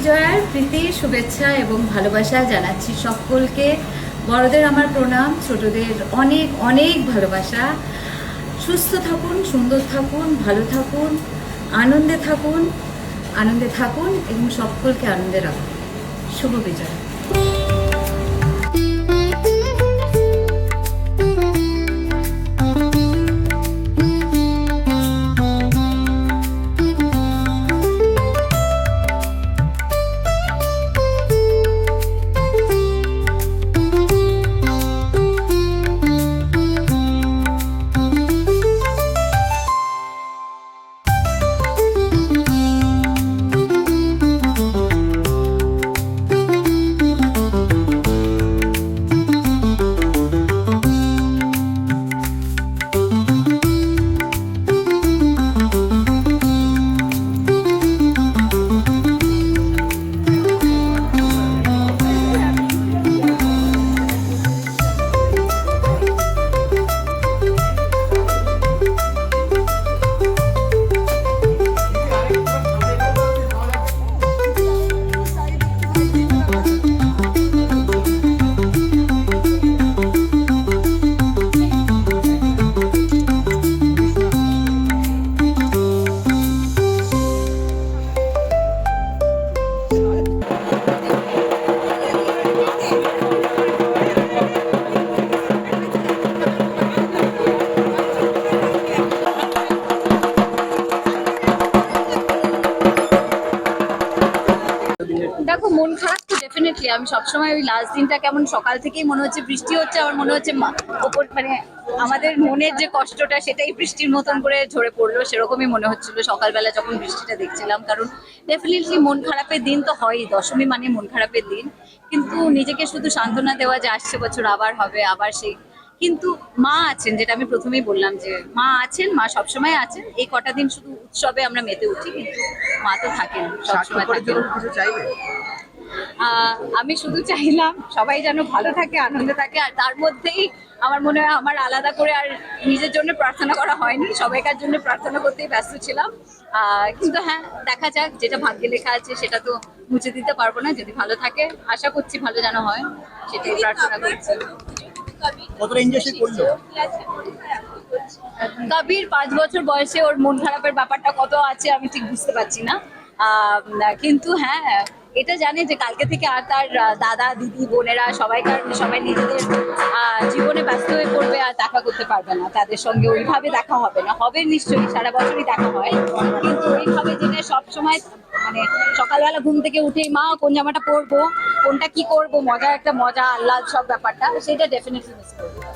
বিজয়ার প্রীতি, শুভেচ্ছা এবং ভালোবাসা জানাচ্ছি সকলকে। বড়দের আমার প্রণাম, ছোটদের অনেক অনেক ভালোবাসা। সুস্থ থাকুন, সুন্দর থাকুন, ভালো থাকুন, আনন্দে থাকুন আনন্দে থাকুন এবং সকলকে আনন্দে রাখুন। শুভ বিজয়। মন খারাপ তো ডেফিনেটলি আমি সবসময় ওই লাস্ট দিনটা কেমন সকাল থেকেই মনে হচ্ছে বৃষ্টি হচ্ছে আমার মনে হচ্ছে মা- ওপর মানে আমাদের মনের যে কষ্টটা সেটাই বৃষ্টির মতন করে ঝরে পড়ল সেরকমই মনে হচ্ছিল সকালবেলা যখন বৃষ্টিটা দেখছিলাম। কারণ ডেফিনেটলি মন খারাপের দিন তো হয়ই দশমী মানে মন খারাপের দিন। কিন্তু নিজেকে শুধু সান্ত্বনা দেওয়া যে আসছে বছর আবার হবে আবার সেই। কিন্তু মা আছেন যেটা আমি প্রথমেই বললাম যে মা আছেন মা সবসময় আছেন এই কটা দিন শুধু উৎসবে আমরা মেতে উঠি কিন্তু মা তো থাকেন সবসময় থাকেন। আমি শুধু চাইলাম সবাই যেন ভালো থাকে আনন্দে থাকে আর তার মধ্যেই আমার মনে হয় আমার আলাদা করে আর নিজের জন্য প্রার্থনা করা হয়নি সবাইকার জন্য প্রার্থনা করতেই ব্যস্ত ছিলাম। কিন্তু হ্যাঁ দেখা যাক যেটা ভাগ্যে লেখা আছে সেটা তো মুছে দিতে পারব না যদি ভালো থাকে আশা করছি ভালো যেন হয় সেটাই প্রার্থনা করছি। কবির পাঁচ বছর বয়সে ওর মন খারাপের ব্যাপারটা কত আছে আমি ঠিক বুঝতে পারছি না। আহ, কিন্তু হ্যাঁ এটা জানে যে কালকে থেকে আর তার দাদা, দিদি, বোনেরা সবাইকার সবাই নিজেদের জীবনে ব্যস্ত হয়ে পড়বে আর দেখা করতে পারবে না। তাদের সঙ্গে ওইভাবে দেখা হবে না। হবে নিশ্চয়ই, সারা বছরই দেখা হয়। কিন্তু ওইভাবে যেটা সব সময় মানে সকালবেলা ঘুম থেকে উঠেই, মা, কোন জামাটা পরবো? কোনটা কি করব? মজা একটা মজা, আহ্লাদ, সব ব্যাপারটা, সেটা ডেফিনেটলি মিস করব।